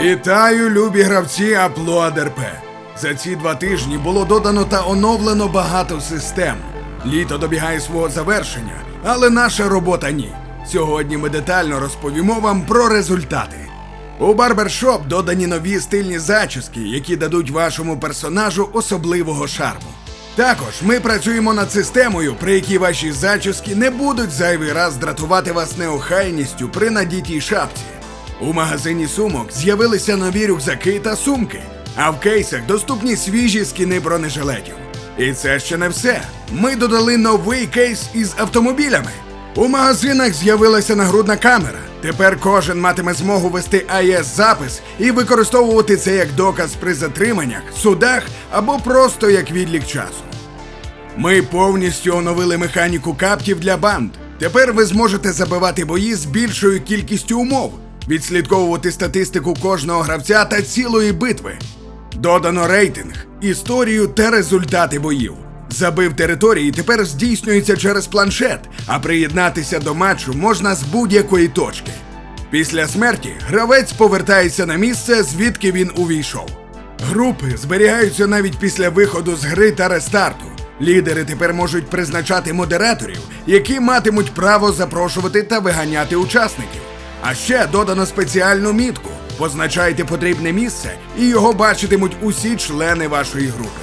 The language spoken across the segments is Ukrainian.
Вітаю, любі гравці Аплоад РП. За ці два тижні було додано та оновлено багато систем. Літо добігає свого завершення, але наша робота ні. Сьогодні ми детально розповімо вам про результати. У Барбершоп додані нові стильні зачіски, які дадуть вашому персонажу особливого шарму. Також ми працюємо над системою, при якій ваші зачіски не будуть зайвий раз дратувати вас неохайністю при надітій шапці. У магазині сумок з'явилися нові рюкзаки та сумки, а в кейсах доступні свіжі скіни бронежилетів. І це ще не все. Ми додали новий кейс із автомобілями. У магазинах з'явилася нагрудна камера. Тепер кожен матиме змогу вести АЕС запис і використовувати це як доказ при затриманнях, судах або просто як відлік часу. Ми повністю оновили механіку каптів для банд. Тепер ви зможете забивати бої з більшою кількістю умов, відслідковувати статистику кожного гравця та цілої битви. Додано рейтинг, історію та результати боїв. Забив території тепер здійснюється через планшет, а приєднатися до матчу можна з будь-якої точки. Після смерті гравець повертається на місце, звідки він увійшов. Групи зберігаються навіть після виходу з гри та рестарту. Лідери тепер можуть призначати модераторів, які матимуть право запрошувати та виганяти учасників. А ще додано спеціальну мітку. Позначайте потрібне місце, і його бачитимуть усі члени вашої групи.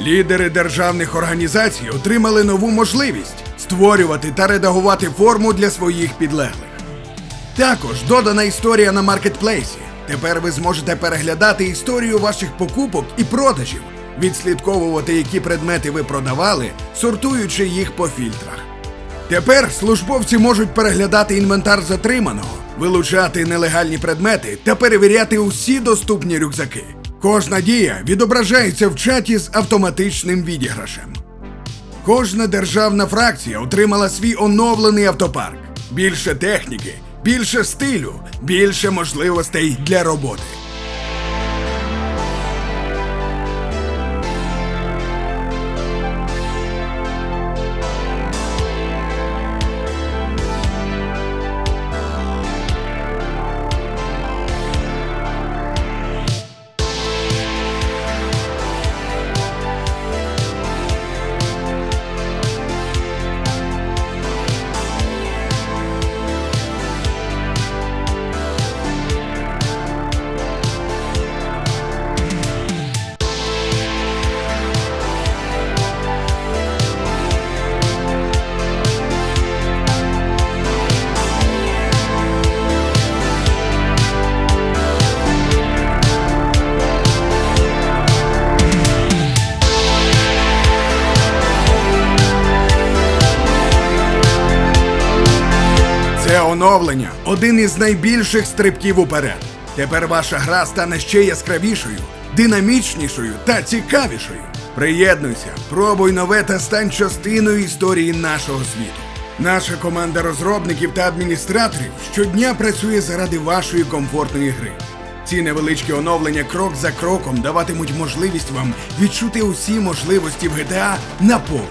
Лідери державних організацій отримали нову можливість створювати та редагувати форму для своїх підлеглих. Також додана історія на маркетплейсі. Тепер ви зможете переглядати історію ваших покупок і продажів, відслідковувати, які предмети ви продавали, сортуючи їх по фільтрах. Тепер службовці можуть переглядати інвентар затриманого, вилучати нелегальні предмети та перевіряти усі доступні рюкзаки. Кожна дія відображається в чаті з автоматичним відіграшем. Кожна державна фракція отримала свій оновлений автопарк. Більше техніки, більше стилю, більше можливостей для роботи. Оновлення один із найбільших стрибків уперед. Тепер ваша гра стане ще яскравішою, динамічнішою та цікавішою. Приєднуйся, пробуй нове та стань частиною історії нашого світу. Наша команда розробників та адміністраторів щодня працює заради вашої комфортної гри. Ці невеличкі оновлення крок за кроком даватимуть можливість вам відчути усі можливості в GTA наповну.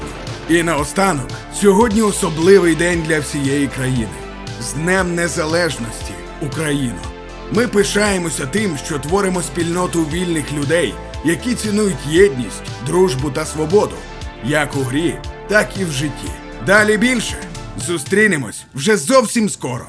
І наостанок, сьогодні особливий день для всієї країни. З Днем Незалежності, Україно! Ми пишаємося тим, що творимо спільноту вільних людей, які цінують єдність, дружбу та свободу, як у грі, так і в житті. Далі більше зустрінемось вже зовсім скоро.